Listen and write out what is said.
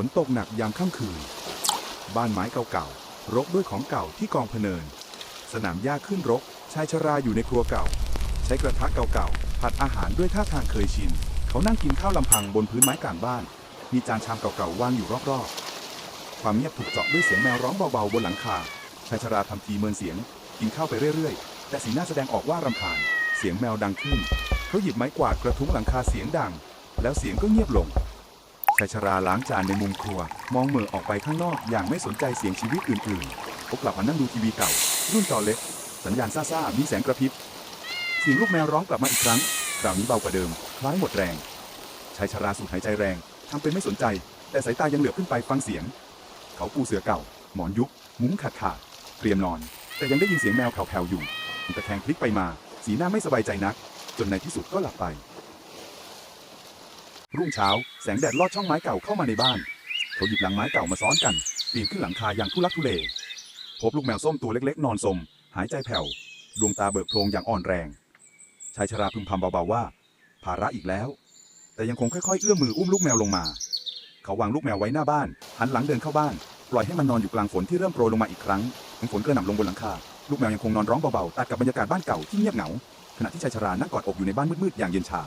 ฝนตกหนักยามค่ำคืน บ้านไม้เก่าๆ รกด้วยของเก่าที่กองพเนิน สนามหญ้าขึ้นรก ชายชราอยู่ในครัวเก่า ใช้กระทะเก่าๆ ผัดอาหารด้วยท่าทางเคยชิน เขานั่งกินข้าวลำพังบนพื้นไม้กลางบ้าน มีจานชามเก่าๆวางอยู่รอบๆ ความเงียบถูกเจาะด้วยเสียงแมวร้องเบาๆบนหลังคา ชายชราทำทีเมินเสียง กินข้าวไปเรื่อยๆ แต่สีหน้าแสดงออกว่ารำคาญ เสียงแมวดังขึ้น เขาหยิบไม้กวาดกระทุ้งหลังคาเสียงดัง แล้วเสียงก็เงียบลง ชายชราล้างจานในมุมครัว มองเหม่อออกไปข้างนอกอย่างไม่สนใจเสียงชีวิตอื่นๆเขากลับมานั่งดูทีวีเก่า รุ่นจอเล็ก สัญญาณซ่าๆมีแสงกระพริบเสียงลูกแมวร้องกลับมาอีกครั้ง คราวนี้เบากว่าเดิม คล้ายหมดแรงชายชราสูดหายใจแรงทำเป็นไม่สนใจ แต่สายตายังเหลือบขึ้นไปฟังเสียง เขาปูเสือเก่า หมอนยุบมุ้งขาดขาดเตรียมนอน แต่ยังได้ยินเสียงแมวแผ่วๆอยู่ตะแคงพลิกไปมา สีหน้าไม่สบายใจนัก จนในที่สุดก็หลับไป รุ่งเช้า แสงแดดลอดช่องไม้เก่าเข้ามาในบ้าน เขาหยิบหลังไม้เก่ามาซ้อนกันปีนขึ้นหลังคาอย่างทุลักทุเล พบลูกแมวส้มตัวเล็กๆ นอนสม หายใจแผ่ว ดวงตาเบิกโพลงอย่างอ่อนแรง ชายชราพึมพำเบาๆว่า ภาระอีกแล้ว แต่ยังคงค่อยๆ เอื้อมมืออุ้มลูกแมวลงมา เขาวางลูกแมวไว้หน้าบ้าน หันหลังเดินเข้าบ้าน ปล่อยให้มันนอนอยู่กลางฝนที่เริ่มโปรยลงมาอีกครั้งฝนกระหน่ำลงบนหลังคา ลูกแมวยังคงนอนร้องเบาๆ ตัดกับบรรยากาศบ้านเก่าที่เงียบเหงา ขณะที่ชายชรานั่งกอดอกอยู่ในบ้านมืดๆ อย่างเย็นชา